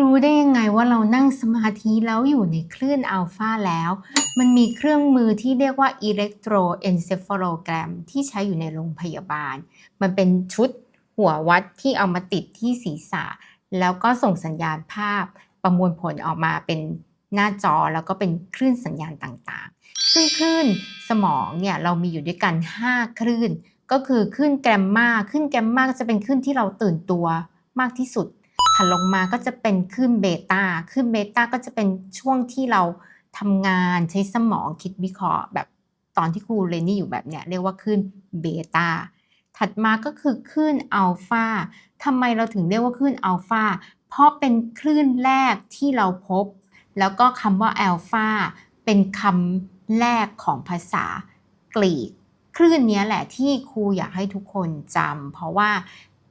รู้ได้ยังไงว่าเรานั่งสมาธิแล้วอยู่ในคลื่นอัลฟาแล้ว มันมีเครื่องมือที่เรียกว่า electroencephalogram ที่ใช้อยู่ในโรงพยาบาล มันเป็นชุดหัววัดที่เอามาติดที่ศีรษะ แล้วก็ส่งสัญญาณภาพประมวลผลออกมาเป็นหน้าจอแล้วก็เป็นคลื่นสัญญาณต่างๆ ซึ่งคลื่นสมองเนี่ยเรามีอยู่ด้วยกัน 5 คลื่น ก็คือคลื่นแกรมมาคลื่นแกรมมาก็จะเป็นคลื่นที่เราตื่นตัวมากที่สุด ถัดลงมาก็จะเป็นคลื่นเบต้าคลื่นเบต้าก็จะเป็นช่วงที่เราทำงานใช้สมองคิดวิเคราะห์ แบบตอนที่ครูเรนนี่อยู่แบบเนี้ยเรียกว่าคลื่นเบต้าถัดมาก็คือคลื่นอัลฟาทำไมเราถึงเรียกว่าคลื่นอัลฟาเพราะเป็นคลื่นแรกที่เราพบ แล้วก็คำว่าอัลฟาเป็นคำแรกของภาษากรีก คลื่นนี้แหละที่ครูอยากให้ทุกคนจำเพราะว่า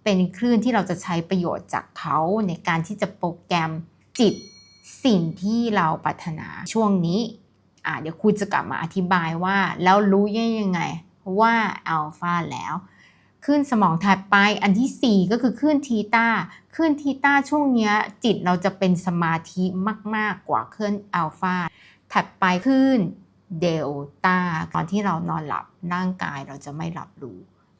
เป็นคลื่นที่เราจะใช้ประโยชน์จากเขาในการที่จะโปรแกรมจิตสิ่งที่เราปรารถนาช่วงนี้อะเดี๋ยวครูจะกลับมาอธิบายว่า แล้วรู้ยังไงว่าอัลฟาแล้วคลื่นสมองถัดไปอันที่ 4 ก็คือคลื่นทีตาคลื่นทีตาช่วงนี้จิตเราจะเป็นสมาธิมาก ๆ กว่าคลื่นอัลฟาถัดไปคลื่นเดลต้าตอนที่เรานอนหลับร่างกายเราจะไม่หลับรู้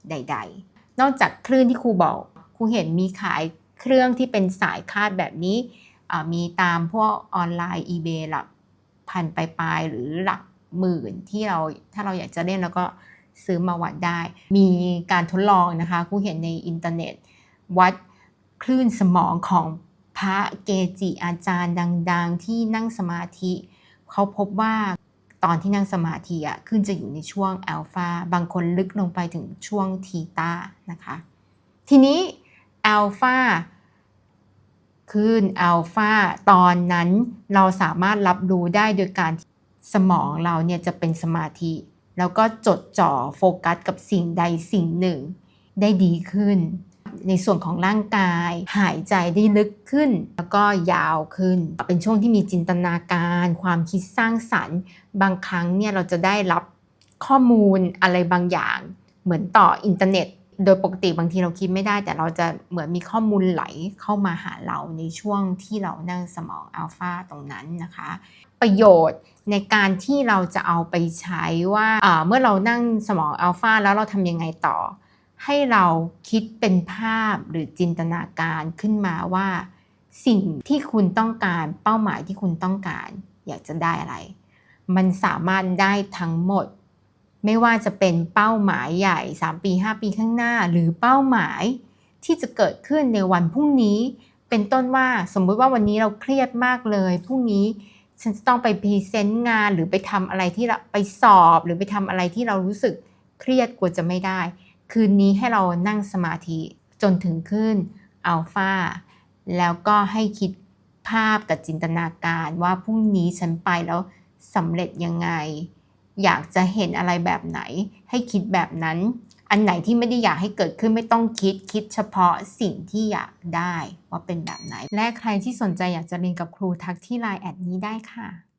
ใด ๆ นอกจากคลื่นที่ครูบอกครูเห็นมีขายเครื่องที่เป็นสายคาดแบบนี้มีตามพวกออนไลน์ eBay หลักพันปลายๆหรือหลักหมื่นที่เราถ้าเราอยากจะเล่นแล้วก็ซื้อมาวัดได้ มีการทดลองนะคะครูเห็นในอินเทอร์เน็ต วัดคลื่นสมองของพระเกจิอาจารย์ดัง ๆ ที่นั่งสมาธิ เขาพบว่า ตอนที่นั่งสมาธิอะขึ้นจะอยู่ในช่วงอัลฟาบางคนลึกลงไปถึงช่วงทีตานะคะ ทีนี้อัลฟาคลื่นอัลฟาตอนนั้นเราสามารถรับรู้ได้โดยการสมองเราเนี่ยจะเป็นสมาธิ แล้วก็จดจ่อโฟกัสกับสิ่งใดสิ่งหนึ่งได้ดีขึ้น ในส่วนของร่างกาย หายใจได้ลึกขึ้น แล้วก็ยาวขึ้น เป็นช่วงที่มีจินตนาการ ความคิดสร้างสรรค์ บางครั้งเนี่ยเราจะได้รับข้อมูลอะไรบางอย่าง เหมือนต่ออินเทอร์เน็ต โดยปกติบางทีเราคิดไม่ได้ แต่เราจะเหมือนมีข้อมูลไหลเข้ามาหาเราในช่วงที่เรานั่งสมองอัลฟาตรงนั้นนะคะ ประโยชน์ในการที่เราจะเอาไปใช้ว่าเมื่อเรานั่งสมองอัลฟาแล้วเราทำยังไงต่อ ให้เราคิดเป็นภาพหรือจินตนาการขึ้นมาว่า สิ่งที่คุณต้องการเป้าหมายที่คุณต้องการ อยากจะได้อะไร มันสามารถได้ทั้งหมด ไม่ว่าจะเป็นเป้าหมายใหญ่ 3 ปี 5 ปีข้างหน้า หรือเป้าหมายที่จะเกิดขึ้นในวันพรุ่งนี้ เป็นต้นว่าสมมุติว่าวันนี้เราเครียดมากเลยพรุ่งนี้ฉันจะต้องไปพรีเซนต์งานหรือไปทำอะไรที่เราไปสอบ หรือไปทำอะไรที่เรารู้สึกเครียดกลัวจะไม่ได้ คืนนี้ให้เรานั่งสมาธิจนถึงขึ้นอัลฟาแล้วก็ให้คิดภาพกับจินตนาการว่าพรุ่งนี้ฉันไปแล้วสำเร็จยังไง อยากจะเห็นอะไรแบบไหน ให้คิดแบบนั้น อันไหนที่ไม่ได้อยากให้เกิดขึ้นไม่ต้องคิดคิดเฉพาะสิ่งที่อยากได้ว่าเป็นแบบไหน และใครที่สนใจอยากจะเรียนกับครูทักที่ไลน์แอดนี้ได้ค่ะ